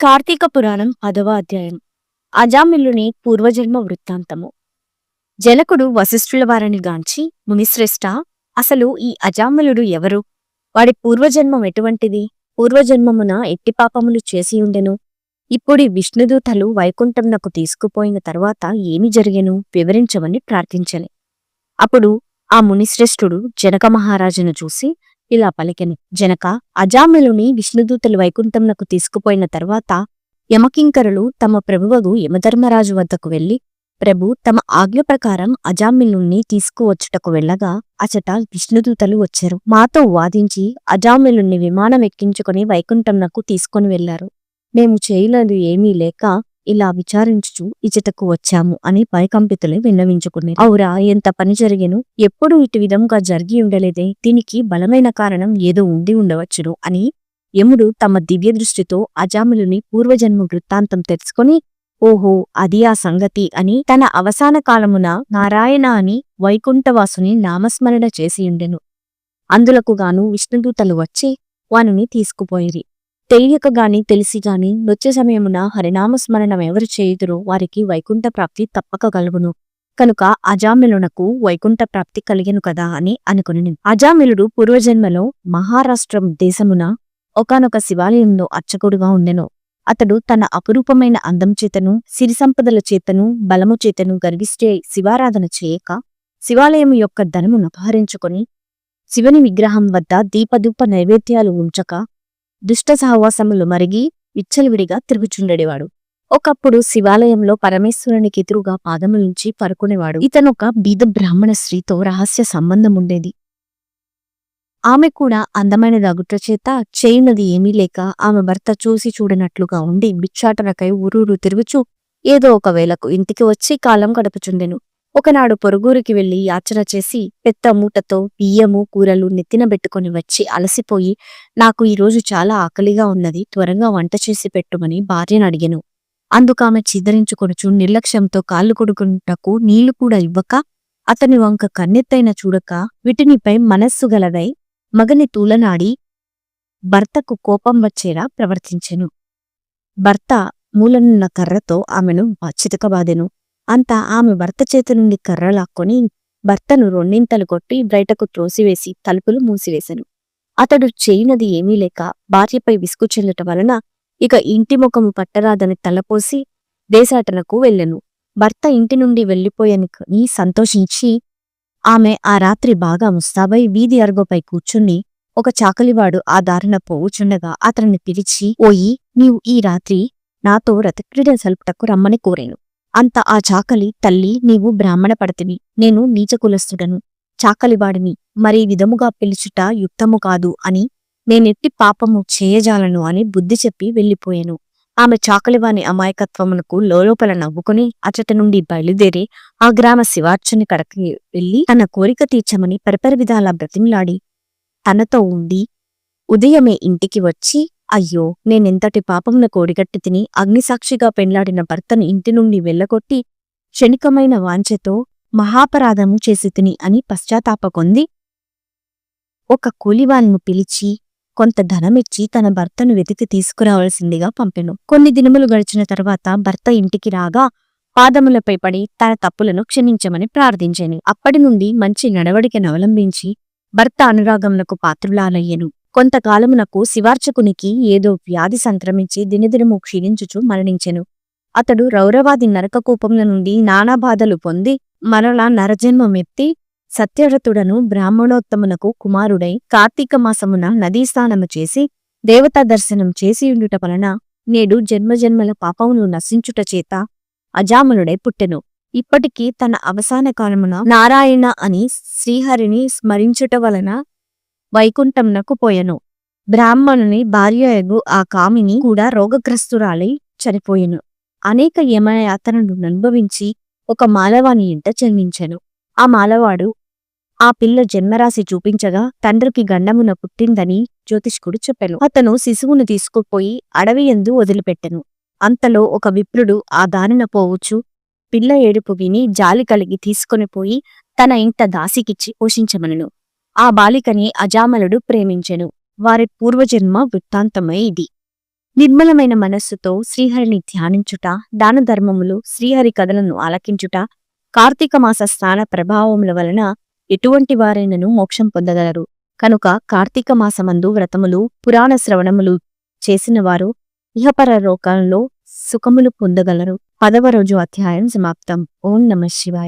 కార్తీక పురాణం పదవ అధ్యాయం. అజామిల్లుని పూర్వజన్మ వృత్తాంతము. జనకుడు వశిష్ఠుల వారిని గాంచి మునిశ్రేష్ట అసలు ఈ అజామిలుడు ఎవరు? వాడి పూర్వజన్మం ఎటువంటిది? పూర్వజన్మమున ఎట్టి పాపములు చేసి ఉండెను? ఇప్పుడి విష్ణుదూతలు వైకుంఠంనకు తీసుకుపోయిన తరువాత ఏమి జరిగెను? వివరించమని ప్రార్థించని. అప్పుడు ఆ మునిశ్రేష్ఠుడు జనక మహారాజును చూసి ఇలా పలికెను. జనక అజామిలుని విష్ణుదూతలు వైకుంఠంనకు తీసుకుపోయిన తర్వాత యమకింకరులు తమ ప్రభువగు యమధర్మరాజు వద్దకు వెళ్ళి ప్రభు తమ ఆజ్ఞ ప్రకారం అజామిలుణ్ణి తీసుకువచ్చుటకు వెళ్ళగా అచట విష్ణుదూతలు వచ్చారు. మాతో వాదించి అజామిలుణ్ణి విమానం ఎక్కించుకుని వైకుంఠంనకు తీసుకొని వెళ్ళారు మేము చేయలేదు ఏమీ లేక ఇలా విచారించుచు ఇచటకు వచ్చాము అని పైకంపితులే విన్నవించుకుని ఔరా ఎంత పని జరిగేను? ఎప్పుడు ఇటు విధంగా జరిగి ఉండలేదే? దీనికి బలమైన కారణం ఏదో ఉండి ఉండవచ్చును అని యముడు తమ దివ్య దృష్టితో అజాములుని పూర్వజన్మ వృత్తాంతం తెలుసుకుని ఓహో అది ఆ సంగతి అని తన అవసాన కాలమున నారాయణ అని వైకుంఠవాసుని నామస్మరణ చేసియుండెను అందులకు గాను విష్ణుదూతలు వచ్చి వానుని తీసుకుపోయిరి. తెలియక గాని తెలిసి గాని నృత్య సమయమున హరినామస్మరణం ఎవరు చేయుదురో వారికి వైకుంఠ ప్రాప్తి తప్పక కలుగును. కనుక అజామిలునకు వైకుంఠ ప్రాప్తి కలిగను కదా అని అనుకుని అజామిలుడు పూర్వజన్మలో మహారాష్ట్రం దేశమున ఒకనొక శివాలయంలో అర్చకుడుగా ఉండెను. అతడు తన అపురూపమైన అందం చేతను సిరి సంపదల చేతను బలము చేతను గర్విష్టే శివారాధన చేయక శివాలయం యొక్క ధనమును అపహరించుకొని శివుని విగ్రహం వద్ద దీపదూప నైవేద్యాలు ఉంచక దుష్ట సహవాసములు మరిగి విచ్చలవిడిగా తిరుగుచుండేవాడు. ఒకప్పుడు శివాలయంలో పరమేశ్వరునికి ఎదురుగా పాదములుంచి పరుకునేవాడు. ఇతనొక బీద బ్రాహ్మణ స్త్రీతో రహస్య సంబంధం ఉండేది ఆమె కూడా అందమైన దగుట్ల చేత చేయునది ఏమీ లేక ఆమె భర్త చూసి చూడనట్లుగా ఉండి బిచ్చాటనకై ఊరూరు తిరుగుచూ ఏదో ఒక వేళకు ఇంటికి వచ్చి కాలం గడుపుచుండెను. ఒకనాడు పొరుగురికి వెళ్ళి యాచన చేసి పెద్ద మూటతో బియ్యము కూరలు నెత్తినబెట్టుకుని వచ్చి అలసిపోయి నాకు ఈరోజు చాలా ఆకలిగా ఉన్నది త్వరగా వంట చేసి పెట్టుమని భార్యను అడిగెను. అందుకామె చిదరించుకొనుచు నిర్లక్ష్యంతో కాళ్ళు కొడుకున్నటకు నీళ్ళు కూడా ఇవ్వక అతని వంక కన్నెత్తైన చూడక విటినిపై మనస్సు గలదై మగని తూలనాడి భర్తకు కోపం వచ్చేలా ప్రవర్తించెను. భర్త మూలనున్న కర్రతో ఆమెను చితకబాదెను. అంతా ఆమె భర్త చేతి నుండి కర్ర భర్తను రెండింతలు కొట్టి బయటకు త్రోసివేసి తలుపులు మూసివేశాను. అతడు చేయినది ఏమీ లేక భార్యపై విసుగు చెల్లటం వలన ఇక ఇంటి ముఖము పట్టరాదని తలపోసి దేశాటనకు వెళ్ళెను. భర్త ఇంటి నుండి వెళ్ళిపోయని సంతోషించి ఆమె ఆ రాత్రి బాగా ముస్తాబై వీధి అర్గోపై కూర్చుని ఒక చాకలివాడు ఆ దారిన పోవుచుండగా అతన్ని పిలిచి ఓయి నీవు ఈ రాత్రి నాతో రథక్రీడ సలుపుటకు రమ్మని కోరేను. అంత ఆ చాకలి తల్లి నీవు బ్రాహ్మణ పడతివి. నేను నీచకులస్తుడను చాకలివాడిని మరీ విధముగా పిలుచుట యుక్తము కాదు అని నేనెట్టి పాపము చేయజాలను అని బుద్ధి చెప్పి వెళ్ళిపోయాను. ఆమె చాకలివాని అమాయకత్వమునకు లోలోపల నవ్వుకుని అచట నుండి బయలుదేరి ఆ గ్రామ శివార్చుని కడకి వెళ్ళి తన కోరిక తీర్చమని పరిపరి విధాలా బ్రతిమిలాడి తనతో ఉండి ఉదయమే ఇంటికి వచ్చి అయ్యో నేనెంతటి పాపమున కోడిగట్టి తిని అగ్నిసాక్షిగా పెండ్లాడిన భర్తను ఇంటి నుండి వెళ్ళగొట్టి క్షణికమైన వాంఛతో మహాపరాధము చేసి తిని అని పశ్చాత్తాపకొంది ఒక కూలివాన్ను పిలిచి కొంత ధనమిచ్చి తన భర్తను వెతికి తీసుకురావలసిందిగా పంపెను. కొన్ని దినములు గడిచిన తర్వాత భర్త ఇంటికి రాగా పాదములపై పడి తన తప్పులను క్షమించమని ప్రార్థించాను. అప్పటి నుండి మంచి నడవడికను అవలంబించి భర్త అనురాగములకు పాత్రులాలయ్యను కొంతకాలమునకు శివార్చకునికి ఏదో వ్యాధి సంక్రమించి దినదినము క్షీణించుచు మరణించెను. అతడు రౌరవాది నరకకూపముల నుండి నానా బాధలు పొంది మరలా నరజన్మమెత్తి సత్యరథుడను బ్రాహ్మణోత్తమునకు కుమారుడై కార్తీక మాసమున నదీస్నానము చేసి దేవతా దర్శనం చేసియుండుట వలన నేడు జన్మజన్మల పాపమును నశించుట చేత అజామునుడై పుట్టెను. ఇప్పటికీ తన అవసాన కాలమున నారాయణ అని శ్రీహరిని స్మరించుట వలన వైకుంఠంనకు పోయెను. బ్రాహ్మణుని భార్యయగు ఆ కామిని కూడా రోగగ్రస్తురాలై చనిపోయెను. అనేక యమయాతనను అనుభవించి ఒక మాలవాని ఇంట జన్మించెను. ఆ మాలవాడు ఆ పిల్ల జన్మరాశి చూపించగా తండ్రికి గండమున పుట్టిందని జ్యోతిష్కుడు చెప్పెను. అతను శిశువును తీసుకుపోయి అడవి ఎందు వదిలిపెట్టెను. అంతలో ఒక విప్రుడు ఆ దారిన పోవచ్చు. పిల్ల ఏడుపు విని జాలి కలిగి తీసుకొని పోయి తన ఇంట దాసికిచ్చి పోషించమనను. ఆ బాలికని అజామలుడు ప్రేమించెను. వారి పూర్వజన్మ వృత్తాంతమై ఇది. నిర్మలమైన మనస్సుతో శ్రీహరిని ధ్యానించుట దాన ధర్మములు శ్రీహరి కథలను ఆలకించుట కార్తీక మాస స్నాన ప్రభావముల వలన ఎటువంటి వారైనను మోక్షం పొందగలరు. కనుక కార్తీక మాసమందు వ్రతములు పురాణ శ్రవణములు చేసిన వారు ఇహపర లోకంలో సుఖములు పొందగలరు. పదవ రోజు అధ్యాయం సమాప్తం. ఓం నమ శివాయ.